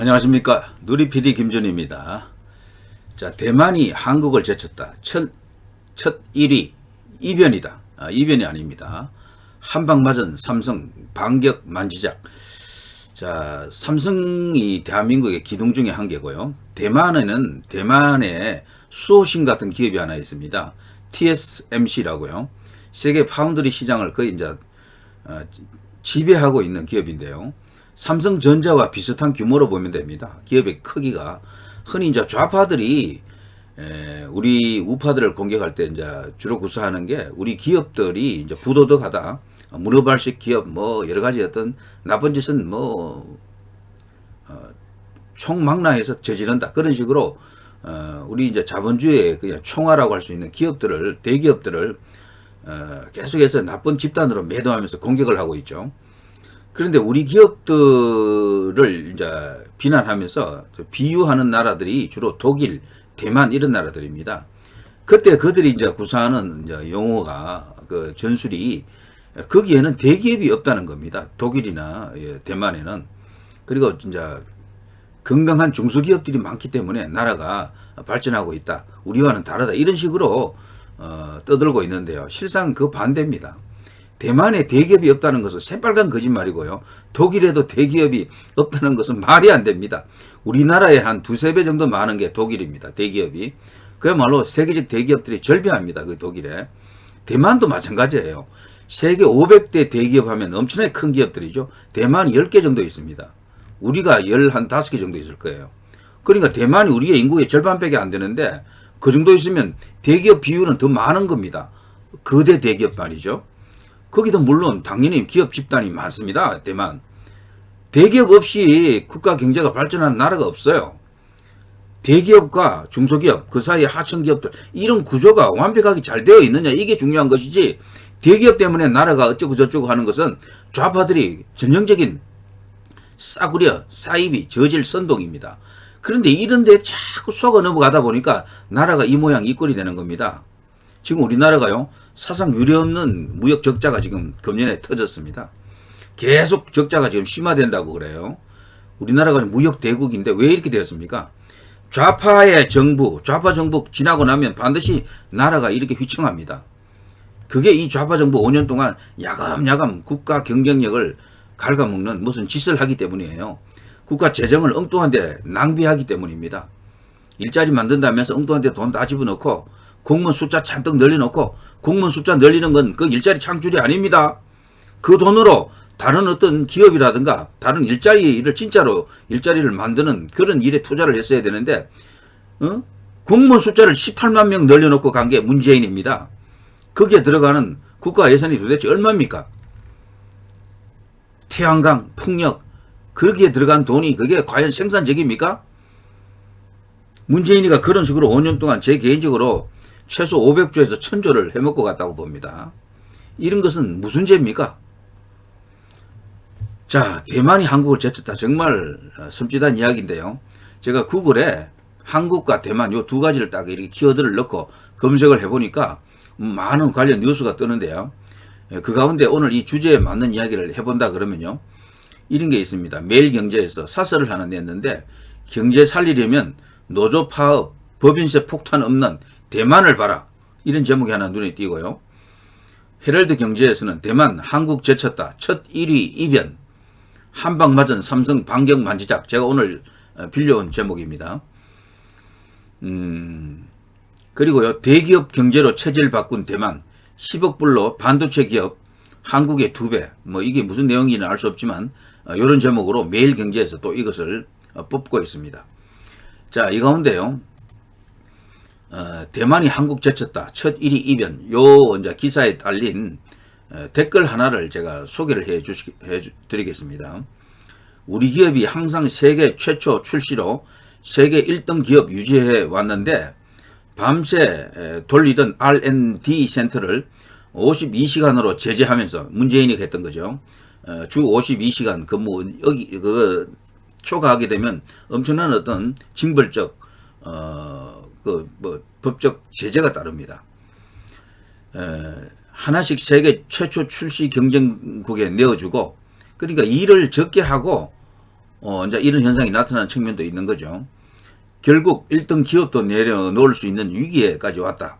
안녕하십니까 누리PD 김준입니다. 자 대만이 한국을 제쳤다. 첫, 첫 1위 이변이다. 아, 이변이 아닙니다. 한방 맞은 삼성 반격 만지작. 자 삼성이 대한민국의 기둥 중에 한 개고요. 대만에는 대만의 수호신 같은 기업이 하나 있습니다. TSMC라고요. 세계 파운드리 시장을 거의 이제 어, 지배하고 있는 기업인데요. 삼성전자와 비슷한 규모로 보면 됩니다. 기업의 크기가 흔히 이제 좌파들이 에, 우리 우파들을 공격할 때 이제 주로 구사하는 게 우리 기업들이 이제 부도덕하다, 문어발식 기업 뭐 여러 가지 어떤 나쁜 짓은 뭐 어, 총망라해서 저지른다 그런 식으로 어, 우리 이제 자본주의의 그냥 총화라고 할 수 있는 기업들을 대기업들을 어, 계속해서 나쁜 집단으로 매도하면서 공격을 하고 있죠. 그런데 우리 기업들을 이제 비난하면서 비유하는 나라들이 주로 독일, 대만 이런 나라들입니다. 그때 그들이 이제 구사하는 이제 용어가 그 전술이 거기에는 대기업이 없다는 겁니다. 독일이나 예, 대만에는 그리고 진짜 건강한 중소기업들이 많기 때문에 나라가 발전하고 있다. 우리와는 다르다. 이런 식으로 어, 떠들고 있는데요. 실상 그 반대입니다. 대만에 대기업이 없다는 것은 새빨간 거짓말이고요. 독일에도 대기업이 없다는 것은 말이 안 됩니다. 우리나라에 한 두세 배 정도 많은 게 독일입니다. 대기업이. 그야말로 세계적 대기업들이 절벽합니다. 그 독일에. 대만도 마찬가지예요. 세계 500대 대기업 하면 엄청나게 큰 기업들이죠. 대만이 10개 정도 있습니다. 우리가 15개 정도 있을 거예요. 그러니까 대만이 우리의 인구의 절반밖에 안 되는데 그 정도 있으면 대기업 비율은 더 많은 겁니다. 거대 대기업 말이죠. 거기도 물론 당연히 기업 집단이 많습니다. 대만. 대기업 없이 국가 경제가 발전하는 나라가 없어요. 대기업과 중소기업, 그 사이에 하청기업들, 이런 구조가 완벽하게 잘 되어 있느냐, 이게 중요한 것이지, 대기업 때문에 나라가 어쩌고 저쩌고 하는 것은 좌파들이 전형적인 싸구려, 사이비, 저질 선동입니다. 그런데 이런데 자꾸 속아 넘어가다 보니까 나라가 이 모양 이 꼴이 되는 겁니다. 지금 우리나라가요, 사상 유례없는 무역 적자가 지금 금년에 터졌습니다. 계속 적자가 지금 심화된다고 그래요. 우리나라가 무역 대국인데 왜 이렇게 되었습니까? 좌파의 정부, 좌파 정부 지나고 나면 반드시 나라가 이렇게 휘청합니다. 그게 이 좌파 정부 5년 동안 야금야금 국가 경쟁력을 갉아먹는 무슨 짓을 하기 때문이에요. 국가 재정을 엉뚱한데 낭비하기 때문입니다. 일자리 만든다면서 엉뚱한데 돈 다 집어넣고 공무원 숫자 잔뜩 늘려놓고 공무원 숫자 늘리는 건 그 일자리 창출이 아닙니다. 그 돈으로 다른 어떤 기업이라든가 다른 일자리 일을 진짜로 일자리를 만드는 그런 일에 투자를 했어야 되는데 어? 공무원 숫자를 18만 명 늘려놓고 간 게 문재인입니다. 거기에 들어가는 국가 예산이 도대체 얼마입니까? 태양광, 풍력 거기에 들어간 돈이 그게 과연 생산적입니까? 문재인이가 그런 식으로 5년 동안 제 개인적으로 최소 500조에서 1000조를 해먹고 갔다고 봅니다. 이런 것은 무슨 죄입니까? 자, 대만이 한국을 제쳤다. 정말 섬찟한 이야기인데요. 제가 구글에 한국과 대만 요 두 가지를 딱 이렇게 키워드를 넣고 검색을 해보니까 많은 관련 뉴스가 뜨는데요. 예, 그 가운데 오늘 이 주제에 맞는 이야기를 해본다 그러면요. 이런 게 있습니다. 매일경제에서 사설을 하나 냈는데 경제 살리려면 노조 파업, 법인세 폭탄 없는 대만을 봐라. 이런 제목이 하나 눈에 띄고요. 헤럴드 경제에서는 대만 한국 제쳤다. 첫 1위 이변. 한방 맞은 삼성 반격 만지작. 제가 오늘 어, 빌려온 제목입니다. 음, 그리고요. 대기업 경제로 체질 바꾼 대만. 10억 불로 반도체 기업 한국의 두 배. 뭐 이게 무슨 내용인지는 알수 없지만 이런 제목으로 매일 경제에서 또 이것을 어, 뽑고 있습니다. 자, 이 가운데요. 어, 대만이 한국 제쳤다. 첫 1위 이변. 요 이제 기사에 달린 어, 댓글 하나를 제가 소개를 해 주시 해 드리겠습니다. 우리 기업이 항상 세계 최초 출시로 세계 1등 기업 유지해 왔는데 밤새 에, 돌리던 R&D 센터를 52시간으로 제재하면서 문재인이 했던 거죠. 어, 주 52시간 근무 여기 그 초과하게 되면 엄청난 어떤 징벌적 어, 그 뭐 법적 제재가 따릅니다. 에, 하나씩 세계 최초 출시 경쟁국에 내어주고 그러니까 일을 적게 하고 어, 이제 이런 현상이 나타나는 측면도 있는 거죠. 결국 1등 기업도 내려놓을 수 있는 위기에까지 왔다.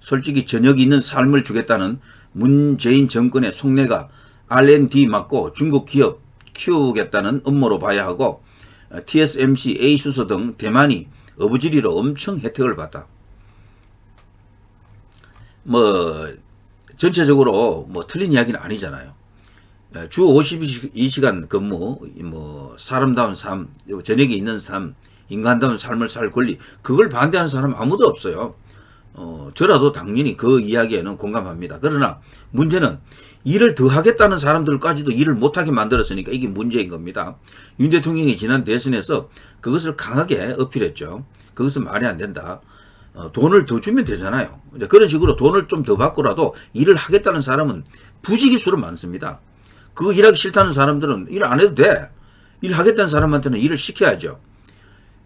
솔직히 저녁이 있는 삶을 주겠다는 문재인 정권의 속내가 R&D 맞고 중국 기업 키우겠다는 음모로 봐야 하고 어, TSMC, A수소 등 대만이 어부지리로 엄청 혜택을 받다. 뭐 전체적으로 뭐 틀린 이야기는 아니잖아요. 에, 주 52시간 근무, 뭐 사람다운 삶, 저녁에 있는 삶, 인간다운 삶을 살 권리, 그걸 반대하는 사람 아무도 없어요. 어, 저라도 당연히 그 이야기에는 공감합니다. 그러나 문제는 일을 더 하겠다는 사람들까지도 일을 못하게 만들었으니까 이게 문제인 겁니다. 윤 대통령이 지난 대선에서 그것을 강하게 어필했죠. 그것은 말이 안 된다. 어, 돈을 더 주면 되잖아요. 그런 식으로 돈을 좀 더 받고라도 일을 하겠다는 사람은 부지기수로 많습니다. 그거 일하기 싫다는 사람들은 일 안 해도 돼. 일 하겠다는 사람한테는 일을 시켜야죠.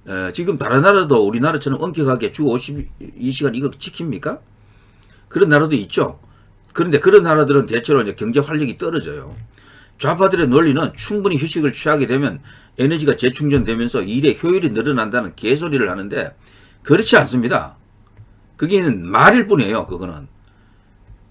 에, 지금 다른 나라도 우리나라처럼 엄격하게 주 52시간 이거 지킵니까? 그런 나라도 있죠. 그런데 그런 나라들은 대체로 이제 경제 활력이 떨어져요. 좌파들의 논리는 충분히 휴식을 취하게 되면 에너지가 재충전되면서 일의 효율이 늘어난다는 개소리를 하는데 그렇지 않습니다. 그게는 말일 뿐이에요. 그거는.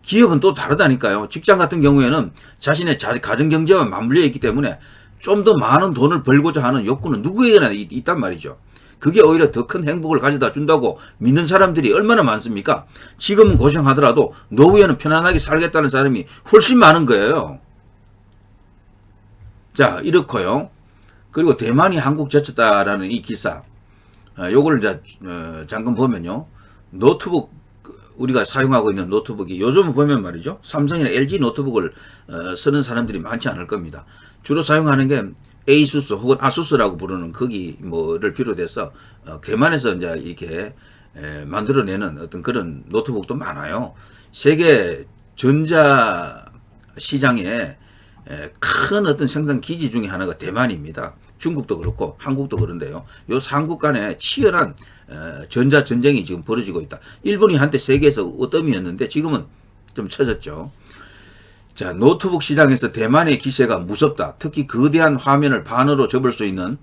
기업은 또 다르다니까요. 직장 같은 경우에는 자신의 자- 가정경제와 맞물려 있기 때문에 좀 더 많은 돈을 벌고자 하는 욕구는 누구에게나 있- 있단 말이죠. 그게 오히려 더 큰 행복을 가져다 준다고 믿는 사람들이 얼마나 많습니까? 지금은 고생하더라도 노후에는 편안하게 살겠다는 사람이 훨씬 많은 거예요. 자, 이렇고요. 그리고 대만이 한국 제쳤다라는 이 기사. 어, 요걸 이제 어, 잠깐 보면요. 노트북 그, 우리가 사용하고 있는 노트북이 요즘 보면 말이죠. 삼성이나 LG 노트북을 어, 쓰는 사람들이 많지 않을 겁니다. 주로 사용하는 게 에이수스 혹은 아수스라고 부르는 거기 뭐를 비롯해서 어, 대만에서 이제 이렇게 에, 만들어내는 어떤 그런 노트북도 많아요. 세계 전자 시장에 에, 큰 어떤 생산 기지 중에 하나가 대만입니다. 중국도 그렇고 한국도 그런데요. 요 삼국 간에 치열한 에, 전자 전쟁이 지금 벌어지고 있다. 일본이 한때 세계에서 어떠미였는데 지금은 좀 처졌죠. 자, 노트북 시장에서 대만의 기세가 무섭다. 특히 거대한 화면을 반으로 접을 수 있는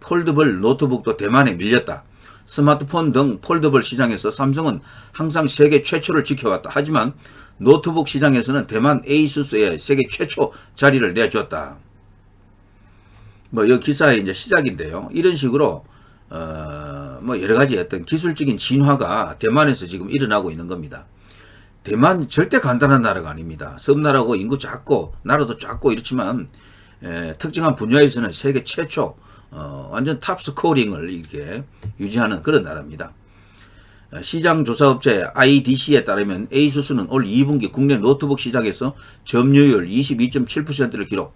폴더블 노트북도 대만에 밀렸다. 스마트폰 등 폴더블 시장에서 삼성은 항상 세계 최초를 지켜왔다. 하지만 노트북 시장에서는 대만 에이수스의 세계 최초 자리를 내줬다. 뭐, 이 기사의 이제 시작인데요. 이런 식으로, 어, 뭐, 여러 가지 어떤 기술적인 진화가 대만에서 지금 일어나고 있는 겁니다. 대만 절대 간단한 나라가 아닙니다. 섬나라고 인구 작고, 나라도 작고 이렇지만, 에, 특정한 분야에서는 세계 최초, 어, 완전 탑 스코어링을 이렇게 유지하는 그런 나라입니다. 어, 시장 조사업체 IDC에 따르면 ASUS는 올 2분기 국내 노트북 시장에서 점유율 22.7%를 기록,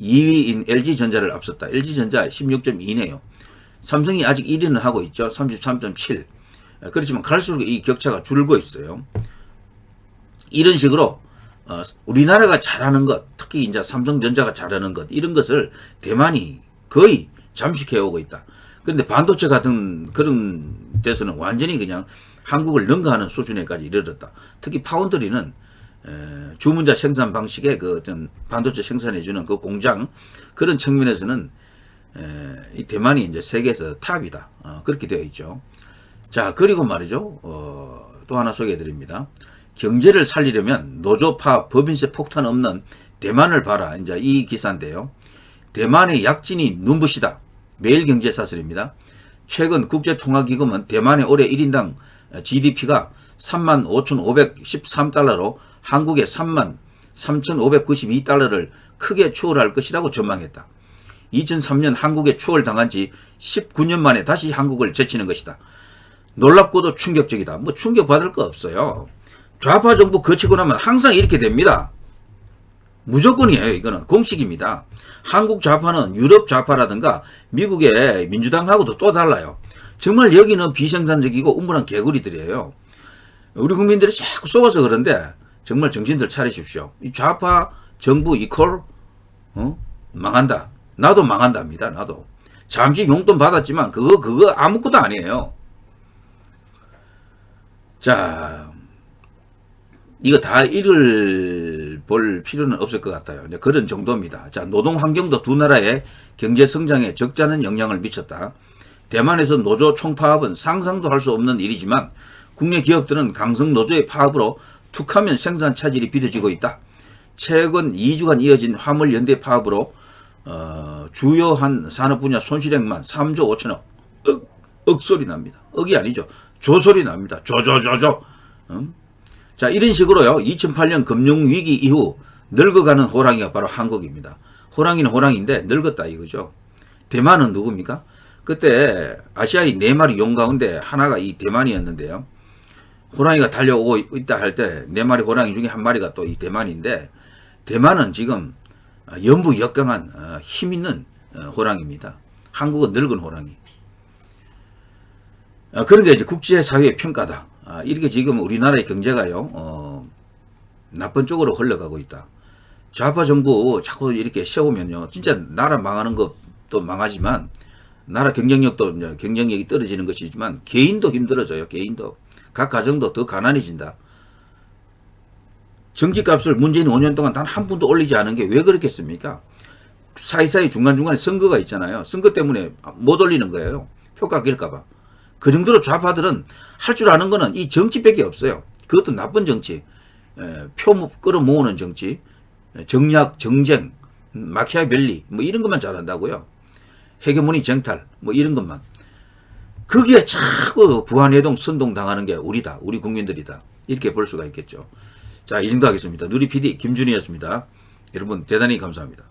2위인 LG전자를 앞섰다. LG전자 16.2네요. 삼성이 아직 1위는 하고 있죠. 33.7. 어, 그렇지만 갈수록 이 격차가 줄고 있어요. 이런 식으로 어, 우리나라가 잘하는 것, 특히 이제 삼성전자가 잘하는 것 이런 것을 대만이 거의 잠식해 오고 있다. 그런데 반도체 같은 그런 데서는 완전히 그냥 한국을 능가하는 수준에까지 이르렀다. 특히 파운드리는 에, 주문자 생산 방식의 그 어떤 반도체 생산해주는 그 공장 그런 측면에서는 에, 이 대만이 이제 세계에서 탑이다. 어, 그렇게 되어 있죠. 자 그리고 말이죠. 어, 또 하나 소개해드립니다. 경제를 살리려면 노조파 법인세 폭탄 없는 대만을 봐라. 이제 이 기사인데요. 대만의 약진이 눈부시다. 매일경제 사설입니다. 최근 국제통화기금은 대만의 올해 1인당 GDP가 3만 5,513달러로 한국의 3만 3,592달러를 크게 추월할 것이라고 전망했다. 2003년 한국에 추월당한 지 19년 만에 다시 한국을 제치는 것이다. 놀랍고도 충격적이다. 뭐 충격받을 거 없어요. 좌파 정부 거치고 나면 항상 이렇게 됩니다. 무조건이에요. 이거는 공식입니다. 한국 좌파는 유럽 좌파라든가 미국의 민주당하고도 또 달라요. 정말 여기는 비생산적이고 우물한 개구리들이에요. 우리 국민들이 자꾸 속아서 그런데 정말 정신들 차리십시오. 이 좌파 정부 이퀄 어? 망한다. 나도 망한답니다. 나도 잠시 용돈 받았지만 그거 그거 아무것도 아니에요. 자, 이거 다 읽을 볼 필요는 없을 것 같아요. 그런 정도입니다. 자, 노동 환경도 두 나라의 경제 성장에 적잖은 영향을 미쳤다. 대만에서 노조 총파업은 상상도 할 수 없는 일이지만 국내 기업들은 강성 노조의 파업으로 툭하면 생산 차질이 빚어지고 있다. 최근 2주간 이어진 화물 연대 파업으로 어, 주요한 산업 분야 손실액만 3조 5천억 억, 억 소리 납니다. 억이 아니죠. 조소리 납니다. 조조조조. 음? 자 이런 식으로요. 2008년 금융위기 이후 늙어가는 호랑이가 바로 한국입니다. 호랑이는 호랑이인데 늙었다 이거죠. 대만은 누굽니까? 그때 아시아의 네 마리 용 가운데 하나가 이 대만이었는데요. 호랑이가 달려오고 있다 할 때 네 마리 호랑이 중에 한 마리가 또 이 대만인데 대만은 지금 연부 역강한 어, 힘 있는 어, 호랑이입니다. 한국은 늙은 호랑이. 어, 그런 게 이제 국제사회의 평가다. 아, 이렇게 지금 우리나라의 경제가요, 어, 나쁜 쪽으로 흘러가고 있다. 좌파 정부 자꾸 이렇게 세우면요, 진짜 나라 망하는 것도 망하지만, 나라 경쟁력도 경쟁력이 떨어지는 것이지만, 개인도 힘들어져요, 개인도. 각 가정도 더 가난해진다. 전기값을 문재인 5년 동안 단 한 푼도 올리지 않은 게 왜 그렇겠습니까? 사이사이 중간중간에 선거가 있잖아요. 선거 때문에 못 올리는 거예요. 표 깎일까봐. 그 정도로 좌파들은 할 줄 아는 거는 이 정치밖에 없어요. 그것도 나쁜 정치. 에, 표 끌어모으는 정치. 에, 정략, 정쟁, 음, 마키아벨리 뭐 이런 것만 잘한다고요. 해계문이 쟁탈 뭐 이런 것만. 거기에 자꾸 부안해동 선동 당하는 게 우리다. 우리 국민들이다. 이렇게 볼 수가 있겠죠. 자, 이 정도 하겠습니다. 누리 PD 김준이었습니다. 여러분 대단히 감사합니다.